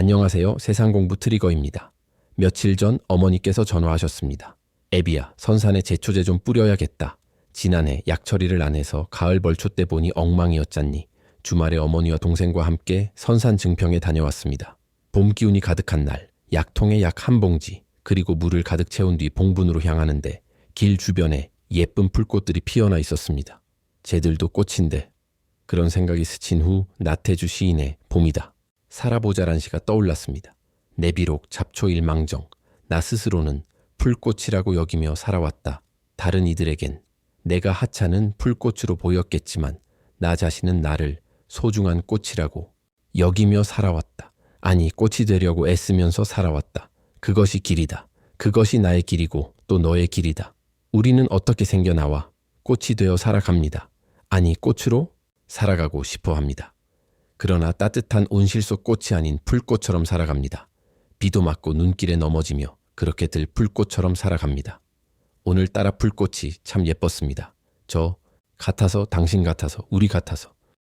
안녕하세요. 세상 공부 트리거입니다. 며칠 전 어머니께서 전화하셨습니다. 애비야, 선산에 제초제 좀 뿌려야겠다. 지난해 약 처리를 안 해서 가을 벌초 때 보니 엉망이었잖니. 주말에 어머니와 동생과 함께 선산 증평에 다녀왔습니다. 봄 기운이 가득한 날, 약통에 약 한 봉지, 그리고 물을 가득 채운 뒤 봉분으로 향하는데 길 주변에 예쁜 풀꽃들이 피어나 있었습니다. 쟤들도 꽃인데 그런 생각이 스친 후 나태주 시인의 봄이다. 살아보자란 시가 떠올랐습니다. 내 비록 잡초일망정, 나 스스로는 풀꽃이라고 여기며 살아왔다. 다른 이들에겐 내가 하찮은 풀꽃으로 보였겠지만 나 자신은 나를 소중한 꽃이라고 여기며 살아왔다. 아니, 꽃이 되려고 애쓰면서 살아왔다. 그것이 길이다. 그것이 나의 길이고 또 너의 길이다. 우리는 어떻게 생겨나와 꽃이 되어 살아갑니다. 아니, 꽃으로 살아가고 싶어 합니다. 그러나 따뜻한 온실 속 꽃이 아닌 풀꽃처럼 살아갑니다. 비도 맞고 눈길에 넘어지며 그렇게들 풀꽃처럼 살아갑니다. 오늘따라 풀꽃이 참 예뻤습니다. 저 같아서 당신 같아서 우리 같아서